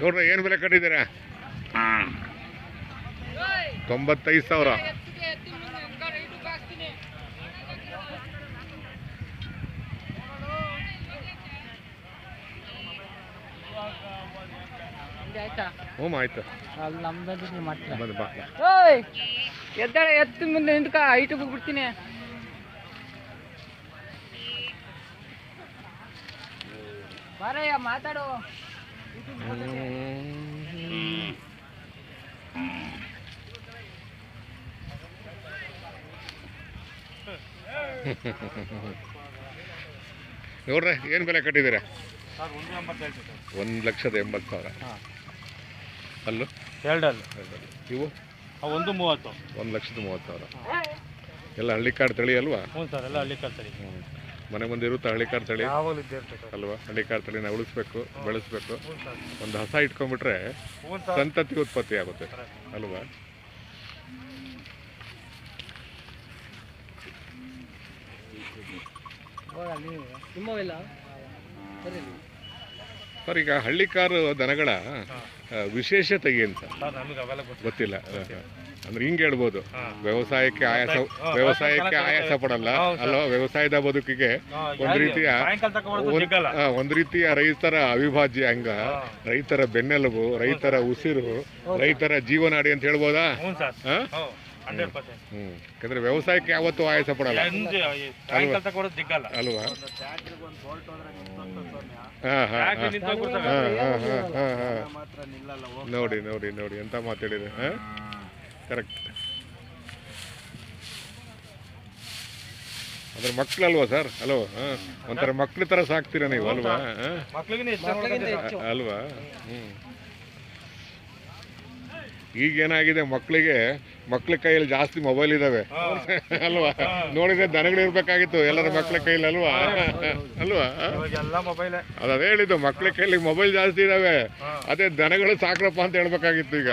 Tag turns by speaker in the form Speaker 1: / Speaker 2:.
Speaker 1: ನೋಡ್ರಿ ಏನು ಬೆಲೆ ಕಟ್ಟಿದ್ದೀರಾ? ತೊಂಬತ್ತೈದು ಸಾವಿರ.
Speaker 2: ಆಯ್ತಾ.
Speaker 1: ಹ್ಞೂ ಆಯ್ತು ಬಂದು ಬಾ.
Speaker 2: ಓಯ್ ಎದ್ದಾಳೆ ಎತ್ತು ಮುಂದೆ ನಿಂತ್ಕ ಐಟು ಬಿಡ್ತೀನಿ ಬಾರಯ್ಯ ಮಾತಾಡು.
Speaker 1: ನೋಡ್ರಿ ಏನು ಬೆಲೆ ಕಟ್ಟಿದ್ದೀರಾ?
Speaker 3: ಒಂದು
Speaker 1: ಲಕ್ಷದ ಎಂಬತ್ತು ಸಾವಿರ. ಅಲ್ಲು
Speaker 3: ಎರಡಲ್ಲಿ.
Speaker 1: ಇವು?
Speaker 3: ಒಂದು ಮೂವತ್ತು.
Speaker 1: ಒಂದು ಲಕ್ಷದ ಮೂವತ್ತು ಸಾವಿರ. ಎಲ್ಲ ಹಳ್ಳಿ ಕಾಡು ತಳಿ ಅಲ್ವಾ?
Speaker 3: ಹ್ಞೂ ಸರ್ ಎಲ್ಲ ಹಳ್ಳಿ ಕಲ್ತರಿ
Speaker 1: ಹ್ಮ್. ಮನೆ ಮುಂದೆ ಇರುತ್ತೆ ಹಳ್ಳಿಕಾಡು ತಳಿ
Speaker 3: ಯಾವಾಗಲೂ ಇದ್ದೇ ಇರ್ತದೆ.
Speaker 1: ಅಲ್ವಾ? ಹಳ್ಳಿಕಾಡು ತಳಿನ ಉಳಿಸ್ಬೇಕು ಬೆಳೆಸ್ಬೇಕು.
Speaker 3: ಸರ್.
Speaker 1: ಒಂದು ಹಸ ಇಟ್ಕೊಂಡ್ಬಿಟ್ರೆ ಸಂತತಿ ಉತ್ಪತ್ತಿ ಆಗುತ್ತೆ. ಅಲ್ವಾ?
Speaker 2: ನಿಮ್ಮವೆಲ್ಲ ಸರಿ
Speaker 1: ಈಗ ಹಳ್ಳಿಕಾರು ದನಗಳ ಆ, ವಿಶೇಷತೆ ಏನು ಸರ್
Speaker 3: ಸರ್ ನಮಗೆ ಅವೆಲ್ಲ
Speaker 1: ಗೊತ್ತಿಲ್ಲ. ಅಂದ್ರೆ ಹಿಂಗೆ ಹೇಳ್ಬೋದು. ವ್ಯವಸಾಯಕ್ಕೆ ಆಯಾಸ ವ್ಯವಸಾಯಕ್ಕೆ ಆಯಾಸ ಪಡಲ್ಲ.
Speaker 3: ಅಲ್ಲ
Speaker 1: ಅಲ್ವಾ? ವ್ಯವಸಾಯದ ಬದುಕಿಗೆ ಒಂದ್ ರೀತಿಯ ಒಂದ್- ಆ, ಒಂದು ರೀತಿಯ ರೈತರ ಅವಿಭಾಜ್ಯ ಅಂಗ. ರೈತರ ಬೆನ್ನೆಲುಬು ರೈತರ ಉಸಿರು ರೈತರ ಜೀವನಾಡಿ ಅಂತ ಹೇಳ್ಬೋದಾ? ಹ್ಮ್ ಯಾಕಂದ್ರೆ ವ್ಯವಸಾಯಕ್ಕೆ ಯಾವತ್ತೂ ಆಯಾಸ ಪಡಲ್ಲ. ಅಲ್ವಾ? ನೋಡಿ ನೋಡಿ ನೋಡಿ ಎಂತ ಮಾತಾಡಿದೆ ಕರೆಕ್ಟ್ ಅದ್ರ ಮಕ್ಳಲ್ವಾ ಸರ್. ಹಲೋ ಒಂಥರ ಮಕ್ಳ ತರ ಸಾಕ್ತೀರಾ ನೀವು ಅಲ್ವಾ? ಅಲ್ವಾ? ಹ್ಮ್. ಈಗೇನಾಗಿದೆ ಮಕ್ಕಳಿಗೆ ಮಕ್ಳ ಕೈಯಲ್ಲಿ ಜಾಸ್ತಿ ಮೊಬೈಲ್ ಇದಾವೆ. ಅಲ್ವಾ? ನೋಡಿದ್ರೆ ದನಗಳು ಇರ್ಬೇಕಾಗಿತ್ತು ಎಲ್ಲರ ಮಕ್ಳ ಕೈಯಲ್ಲಿ ಅಲ್ವಾ? ಅಲ್ವಾ? ಅದೇ ಹೇಳಿದ್ದು ಮಕ್ಳ ಕೈಯಲ್ಲಿ ಮೊಬೈಲ್ ಜಾಸ್ತಿ ಇದಾವೆ. ಅದೇ ದನಗಳು ಸಾಕ್ರಪ್ಪ ಅಂತ ಹೇಳ್ಬೇಕಾಗಿತ್ತು ಈಗ.